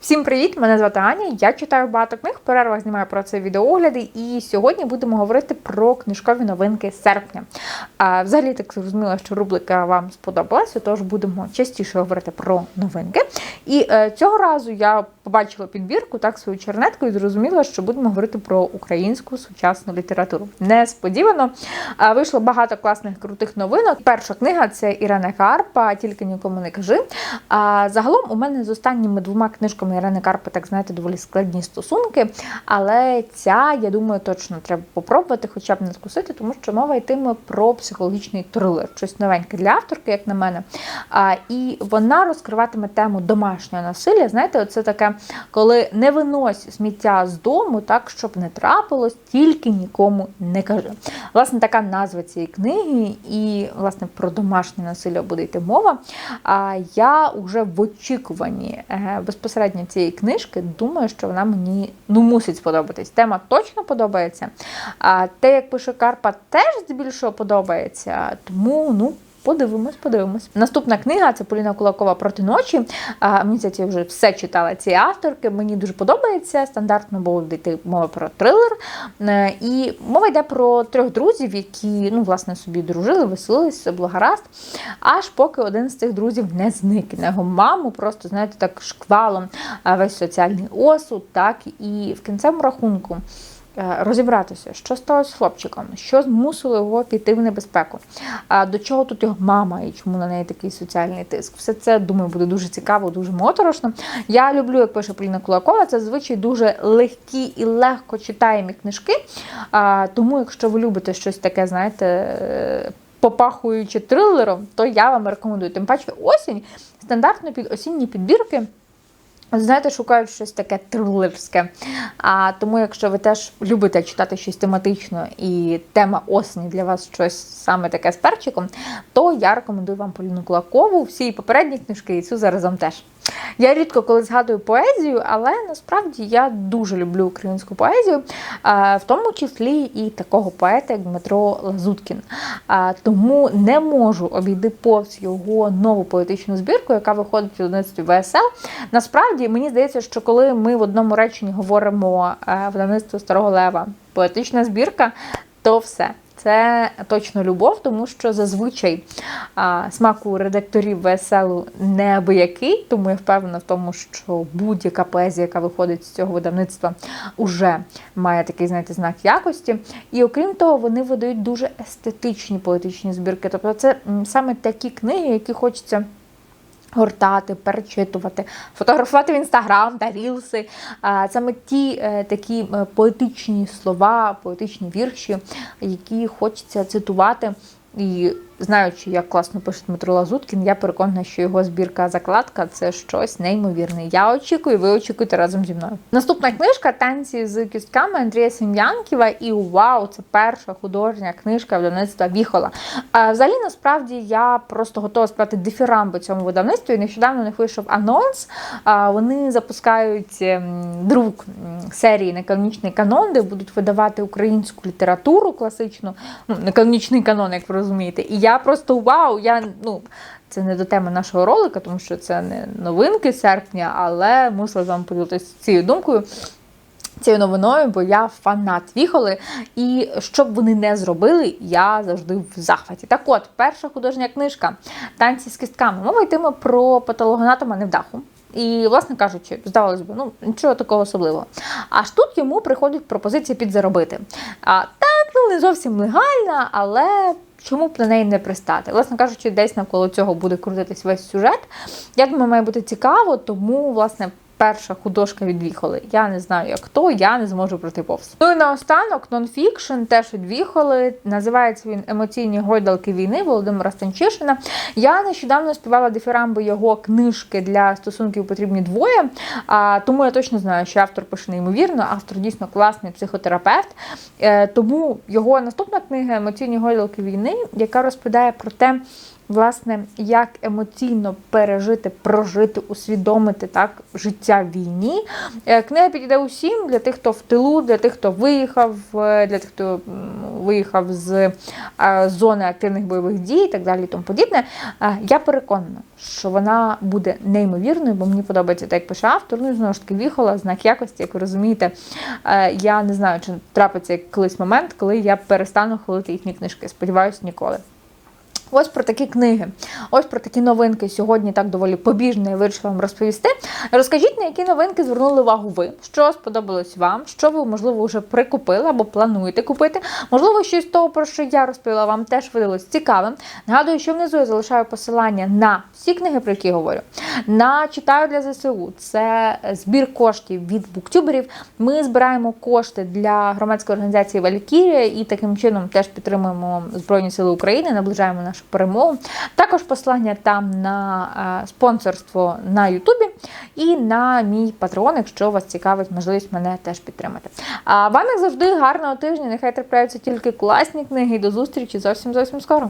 Всім привіт! Мене звати Аня. Я читаю багато книг, в перервах знімаю про це відеогляди, і сьогодні будемо говорити про книжкові новинки серпня. А, взагалі так зрозуміла, що рубрика вам сподобалася, тож будемо частіше говорити про новинки. І е, цього разу я побачила підбірку, так свою чернетку, і зрозуміла, що будемо говорити про українську сучасну літературу. Несподівано а, вийшло багато класних крутих новинок. Перша книга це Ірена Карпа, тільки нікому не кажи. А загалом у мене з останніми двома книжками Ірени Карпи, так знаєте, доволі складні стосунки. Але ця, я думаю, точно треба попробувати, хоча б не скусити, тому що мова йтиме про психологічний трилер, щось новеньке для авторки, як на мене. А, і вона розкриватиме тему домашнього насилля. Знаєте, це таке, коли не винось сміття з дому, так щоб не трапилось, тільки нікому не кажи. Власне, така назва цієї книги, і власне про домашнє насилля буде йти мова. А я вже в очікуванні е, безпосередньо цієї книжки думаю, що вона мені ну мусить сподобатись. Тема точно подобається. А те, як пише Карпа, теж здебільшого подобається. Тому ну. Подивимось, подивимось. Наступна книга це Поліна Кулакова проти ночі. А, мені здається, я вже все читала цієї авторки. Мені дуже подобається. Стандартно буде йти мова про трилер. Е, І мова йде про трьох друзів, які ну, власне собі дружили, веселились, все було гаразд. Аж поки один з цих друзів не зникне. Його маму просто, знаєте, так шквалом весь соціальний осуд, так і в кінцевому рахунку. Е, Розібратися, що сталося з хлопчиком, що змусило його піти в небезпеку, до чого тут його мама і чому на неї такий соціальний тиск. Все це думаю буде дуже цікаво, дуже моторошно. Я люблю, як пише Поліна Кулакова, це звичай дуже легкі і легко читаємі книжки. Тому, якщо ви любите щось таке, знаєте. е, Попахуючи трилером, то я вам рекомендую. Тим паче осінь, стандартно під осінні підбірки. Знаєте, шукають щось таке трилерське. А тому, якщо ви теж любите читати щось тематично і тема осені для вас щось саме таке з перчиком, то я рекомендую вам Поліну Кулакову, всі попередні книжки, і цю заразом теж. Я рідко коли згадую поезію, але насправді я дуже люблю українську поезію, в тому числі і такого поета, як Дмитро Лазуткін. Тому не можу обійти повз його нову поетичну збірку, яка виходить в видавництві ВСЛ. Насправді мені здається, що коли ми в одному реченні говоримо е, видавництво Старого Лева, поетична збірка, то все. Це точно любов, тому що зазвичай а, смак редакторів веселу неабиякий, тому я впевнена в тому, що будь-яка поезія, яка виходить з цього видавництва, уже має такий, знаєте, знак якості. І окрім того, вони видають дуже естетичні поетичні збірки. Тобто, це саме такі книги, які хочеться. Гортати, перечитувати, фотографувати в інстаграм та рілси. Саме ті е, такі е, поетичні слова, поетичні вірші, які хочеться цитувати. І знаючи, як класно пише Дмитро Лазуткін, я переконана, що його збірка закладка це щось неймовірне. Я очікую, ви очікуєте разом зі мною. Наступна книжка танці з кістками Андрія Сем'янківа. І вау, це перша художня книжка видавництва Віхола. А взагалі, насправді, я просто готова сказати дифірамби цьому видавництву. І нещодавно у них вийшов анонс. А, Вони запускають ем, друк серії Неканонічний канон, де будуть видавати українську літературу класичну, ну, неканонічний канон, як ви розумієте. І я просто вау! Я ну. Це не до теми нашого ролика, тому що це не новинки серпня, але мусила з вами поділитися цією думкою, цією новиною, бо я фанат Віхоли. І що б вони не зробили, я завжди в захваті. Так от, перша художня книжка Танці з кістками. Мова йтиме про патологоанатома невдаху. І, власне кажучи, здавалось би, ну нічого такого особливого. Аж тут йому приходить пропозиція підзаробити. А так, ну не зовсім легальна, але чому б на неї не пристати? Власне кажучи, десь навколо цього буде крутитись весь сюжет. Як думаю, має бути цікаво, тому, власне. Перша художка від Віхоли. Я не знаю, як хто, я не зможу пройти повз. Ну і наостанок нонфікшн теж від Віхоли. Називається він Емоційні гойдалки війни Володимира Станчишина. Я нещодавно співала дифірамби його книжки для стосунків потрібні двоє. А, тому я точно знаю, що автор пише неймовірно, автор дійсно класний психотерапевт. Е, тому його наступна книга Емоційні гойдалки війни, яка розповідає про те, власне, як емоційно пережити, прожити, усвідомити так життя в війні. Е, Книга підійде усім для тих, хто в тилу, для тих, хто виїхав, е, для тих, хто виїхав з е, зони активних бойових дій і так далі тому подібне. Я переконана, що вона буде неймовірною, бо мені подобається так, як пише автор. Ну і знову ж таки віхола, знак якості, як ви розумієте. Я не знаю, чи трапиться колись момент, коли я перестану хвалити їхні книжки. Сподіваюсь, ніколи. Ось про такі книги, ось про такі новинки сьогодні так доволі побіжно я вирішила вам розповісти. Розкажіть, на які новинки звернули увагу ви, що сподобалось вам, що ви, можливо, вже прикупили або плануєте купити. Можливо, щось з того, про що я розповіла, вам теж видалось цікавим. Нагадую, що внизу я залишаю посилання на всі книги, про які я говорю. На читаю для ЗСУ. Це збір коштів від буктюберів. Ми збираємо кошти для громадської організації Валькірія і таким чином теж підтримуємо Збройні Сили України, наближаємо нашу перемогу. Також послання там на е, спонсорство на Ютубі і на мій патреон, якщо вас цікавить можливість мене теж підтримати. А вам, як завжди, гарного тижня. Нехай трапляються тільки класні книги. І до зустрічі зовсім зовсім скоро.